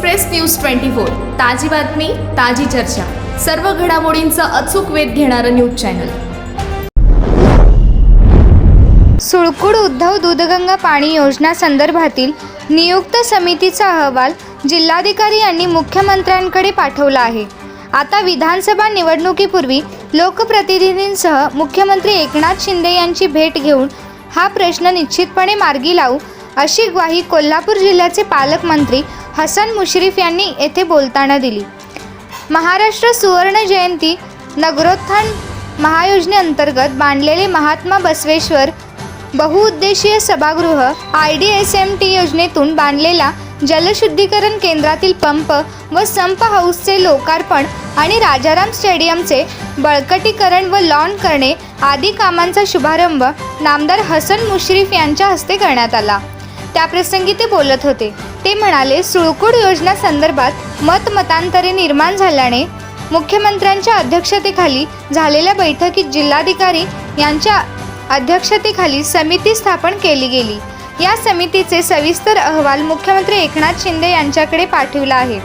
Express news twenty four. ताजी बातमी ताजी चर्चा. सर्व घडामोडींचा अचूक वेध घेणारं न्यूज चॅनल. सुळकुड उद्धव दूधगंगा पाणी योजना संदर्भातील नियुक्त समितीचा अहवाल जिल्हाधिकारी यांनी मुख्यमंत्र्यांकडे पाठवला आहे. आता विधानसभा निवडणुकीपूर्वी लोकप्रतिनिधींसह मुख्यमंत्री एकनाथ शिंदे यांची भेट घेऊन हा प्रश्न निश्चितपणे मार्गी लावू अशी ग्वाही कोल्हापूर जिल्ह्याचे पालकमंत्री हसन मुश्रीफ यांनी येथे बोलताना दिली. महाराष्ट्र सुवर्ण जयंती नगरोत्थान महायोजनेअंतर्गत बांधलेले महात्मा बसवेश्वर बहुउद्देशीय सभागृह I D S M T योजनेतून बांधलेला जलशुद्धीकरण केंद्रातील पंप व संप हाऊसचे लोकार्पण आणि राजाराम स्टेडियमचे बळकटीकरण व लॉन करणे आदी कामांचा शुभारंभ नामदार हसन मुश्रीफ यांच्या हस्ते करण्यात आला. त्याप्रसंगी ते बोलत होते. ते म्हणाले सुळकूड योजना संदर्भात मतमतांतरे निर्माण झाल्याने मुख्यमंत्र्यांच्या अध्यक्षतेखाली झालेल्या बैठकीत जिल्हाधिकारी यांच्या अध्यक्षतेखाली समिती स्थापन केली गेली. या समितीचे सविस्तर अहवाल मुख्यमंत्री एकनाथ शिंदे यांच्याकडे पाठविला आहे.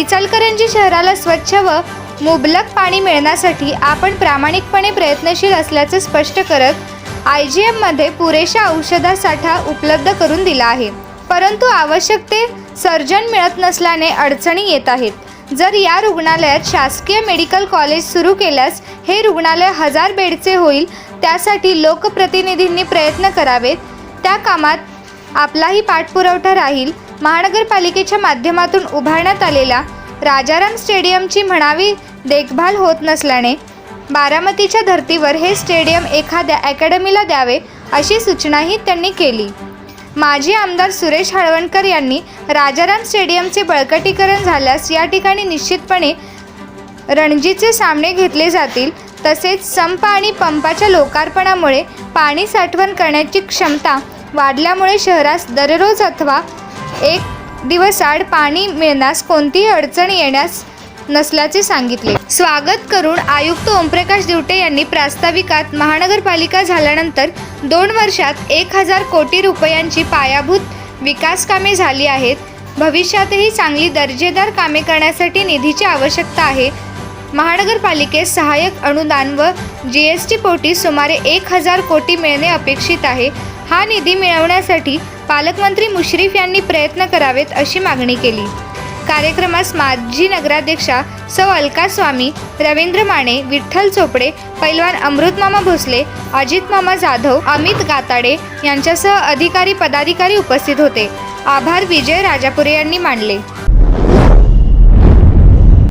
इचलकरंजी शहराला स्वच्छ व मुबलक पाणी मिळण्यासाठी आपण प्रामाणिकपणे प्रयत्नशील असल्याचे स्पष्ट करत आय जी एममध्ये पुरेशा औषधासाठा उपलब्ध करून दिला आहे. परंतु आवश्यक ते सर्जन मिळत नसल्याने अडचणी येत आहेत. जर या रुग्णालयात शासकीय मेडिकल कॉलेज सुरू केल्यास हे रुग्णालय हजार बेडचे होईल त्यासाठी लोकप्रतिनिधींनी प्रयत्न करावेत. त्या कामात आपलाही पाठपुरवठा राहील. महानगरपालिकेच्या माध्यमातून उभारण्यात आलेल्या राजाराम स्टेडियमची म्हणावी देखभाल होत नसल्याने बारामतीच्या धर्तीवर हे स्टेडियम एखाद्या अकॅडमीला द्यावे अशी सूचनाही त्यांनी केली. माजी आमदार सुरेश हळवणकर यांनी राजाराम स्टेडियमचे बळकटीकरण झाल्यास या ठिकाणी निश्चितपणे रणजीचे सामने घेतले जातील. तसेच संप आणि पंपाच्या लोकार्पणामुळे पाणी साठवण करण्याची क्षमता वाढल्यामुळे शहरास दररोज अथवा एक दिवसाआड पाणी मिळण्यास कोणतीही अडचण येण्यास नसल्याचे सांगितले. स्वागत करून आयुक्त ओमप्रकाश दिवटे यांनी प्रास्ताविकात महानगरपालिका झाल्यानंतर दोन वर्षात एक हजार कोटी रुपयांची पायाभूत विकास कामे झाली आहेत. भविष्यातही चांगली दर्जेदार कामे करण्यासाठी निधीची आवश्यकता आहे. महानगरपालिकेस सहाय्यक अनुदान व जी एस टी पोटी सुमारे एक हजार कोटी मिळणे अपेक्षित आहे. हा निधी मिळवण्यासाठी पालकमंत्री मुश्रीफ यांनी प्रयत्न करावेत अशी मागणी केली. कार्यक्रमास माजी नगराध्यक्षा सौ अलका स्वामी रवींद्र माने विठ्ठल चोपडे पैलवान अमृतमामा भोसले अजित मामा जाधव अमित गाताडे यांच्यासह अधिकारी पदाधिकारी उपस्थित होते. आभार विजय राजापुरे यांनी मानले.